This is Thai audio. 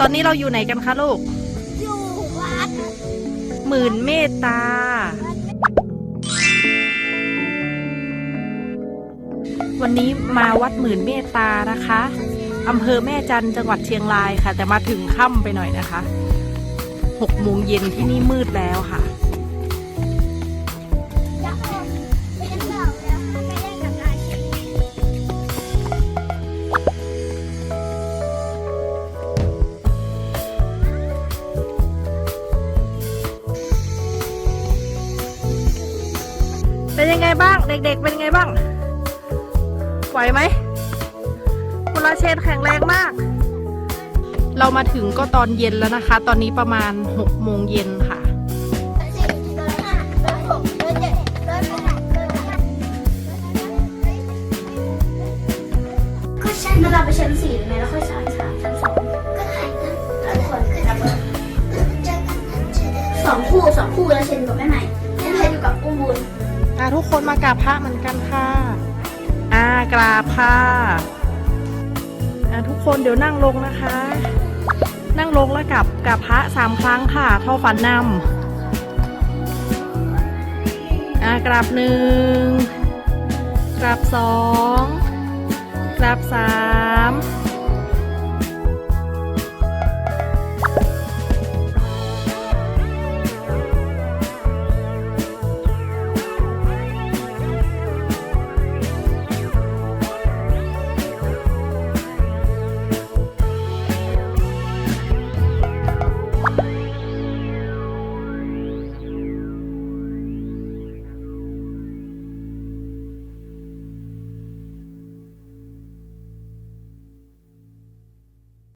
ตอนนี้เราอยู่ไหนกันคะลูก อยู่วัดหมื่นเมตตา วันนี้มาวัดหมื่นเมตตานะคะอำเภอแม่จันจังหวัดเชียงรายค่ะ แต่มาถึงค่ำไปหน่อยนะคะหกโมงเย็นที่นี่มืดแล้วค่ะ เป็นยังไงบ้าง เด็กๆ เป็นยังไงบ้าง ไหวไหมคุณราเชนแข็งแรงมาก เรามาถึงก็ตอนเย็นแล้วนะคะ ตอนนี้ประมาณ6โมงเย็นค่ะสี่ร้อยห้าร้อยหกร้อยเจ็ดร้อยแปดร้อยเก้าก็ชั้นระดับไปชั้นสี่เลยไหมแล้วค่อยชั้นสามชั้นสองก็ได้นะทุกคนจับมือสองคู่สองคู่แล้วเชนกับแม่ใหม่เชนอยู่กับอุ้มบุญ อะทุกคนมากราบพระเหมือนกันค่ะ อ่ากราบค่ะ อะทุกคนเดี๋ยวนั่งลงนะคะ นั่งลงแล้วกราบกราบพระสามครั้งค่ะ เท่าฝันนำอ่ากราบหนึ่งกราบสองกราบสาม